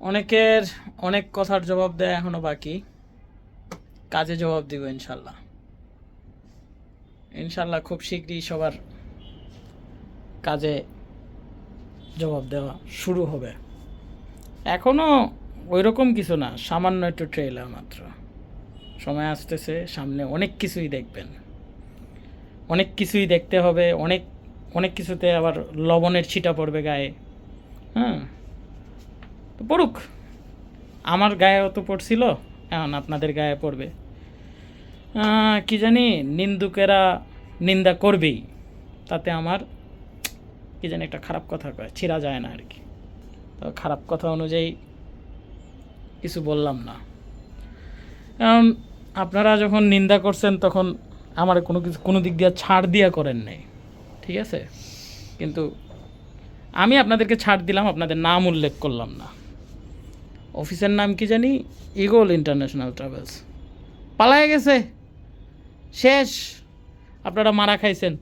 অনেকের অনেক কথার জবাব দেয় এখনও বাকি। কাজে জবাব দিব ইনশাল্লাহ। ইনশাল্লাহ খুব শীঘ্রই সবার কাজে জবাব দেওয়া শুরু হবে। এখনও ওই রকম কিছু না, সামান্য একটু ট্রেলার মাত্র। সময় আসতেছে, সামনে অনেক কিছুই দেখবেন। অনেক কিছুই দেখতে হবে, অনেক অনেক কিছুতে আবার লবণের ছিটা পড়বে গায়ে। হ্যাঁ? তো পড়ুক। আমার গায়েও তো পড়ছিল, এখন আপনাদের গায়ে পড়বে। কি জানি, নিন্দুকেরা নিন্দা করবেই। তাতে আমার কি জানি একটা খারাপ কথা কয়, ছিঁড়া যায় না আর কি তো খারাপ কথা অনুযায়ী কিছু বললাম না। কারণ আপনারা যখন নিন্দা করছেন, তখন আমার কোনো কিছু, কোনো দিক দিয়ে ছাড় দিয়া করেন নাই। ঠিক আছে? কিন্তু আমি আপনাদেরকে ছাড় দিলাম, আপনাদের নাম উল্লেখ করলাম না। অফিসের নাম কি জানি? ইগোল ইন্টারন্যাশনাল ট্রাভেলস পালায় গেছে। শেষ। আপনারা মারা খাইছেন।